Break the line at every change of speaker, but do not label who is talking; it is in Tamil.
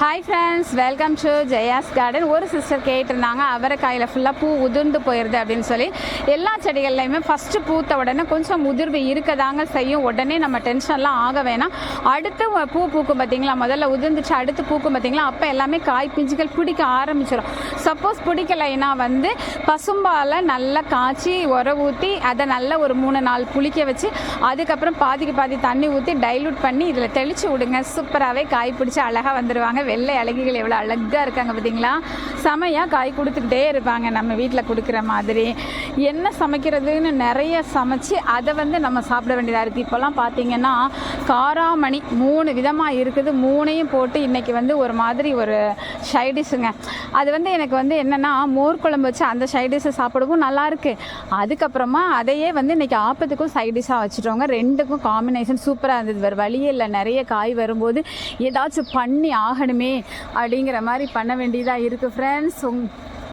Hi friends welcome to Jaya's garden ஒரு சிஸ்டர் கேட்டிருந்தாங்க அவரைக்காயில் ஃபுல்லாக பூ உதிர்ந்து போயிடுது அப்படின்னு சொல்லி. எல்லா செடிகள்லையுமே ஃபஸ்ட்டு பூத்த உடனே கொஞ்சம் உதிர்வு இருக்கதாங்க செய்யும். உடனே நம்ம டென்ஷன்லாம் ஆக வேணாம். அடுத்து பூ பூக்கும் பார்த்தீங்களா முதல்ல உதிர்ந்துச்சு அடுத்து பூக்கும் பார்த்தீங்களா அப்போ எல்லாமே காய் பிஞ்சுகள் பிடிக்க ஆரம்பிச்சிடும் சப்போஸ் பிடிக்கலைன்னா வந்து பசும்பால் நல்லா காய்ச்சி உர ஊற்றி அதை நல்லா ஒரு மூணு நாள் புளிக்க வச்சு அதுக்கப்புறம் பாதிக்கு பாதி தண்ணி ஊற்றி டைலூட் பண்ணி இதில் தெளித்து விடுங்க. சூப்பராகவே காய் பிடிச்சி அழகாக வந்துடுவாங்க வெள்ளை அழகிகள் எவ்வளோ அழகாக இருக்காங்க பார்த்தீங்களா செமையாக காய் கொடுத்துக்கிட்டே இருப்பாங்க. நம்ம வீட்டில் கொடுக்குற மாதிரி. என்ன சமைக்கிறதுன்னு நிறைய சமைச்சு அதை வந்து நம்ம சாப்பிட வேண்டியதாக இருக்குது இப்போல்லாம் பார்த்தீங்கன்னா காராமணி மூணு விதமாக இருக்குது. மூணையும் போட்டு இன்றைக்கி வந்து ஒரு மாதிரி ஒரு ஷைடிஷுங்க அது வந்து எனக்கு வந்து என்னென்னா மோர் குழம்பு வச்சு அந்த சைடிஷை சாப்பிடவும் நல்லாயிருக்கு அதுக்கப்புறமா அதையே வந்து இன்னைக்கு ஆப்பத்துக்கும் சைடிஷாக வச்சுட்டோங்க. ரெண்டுக்கும் காம்பினேஷன் சூப்பராக இருந்தது. வேறு வழியே இல்லை. நிறைய காய் வரும்போது ஏதாச்சும் பண்ணி ஆகணுமே அப்படிங்கிற மாதிரி பண்ண வேண்டியதாக இருக்குது ஃப்ரெண்ட்ஸ்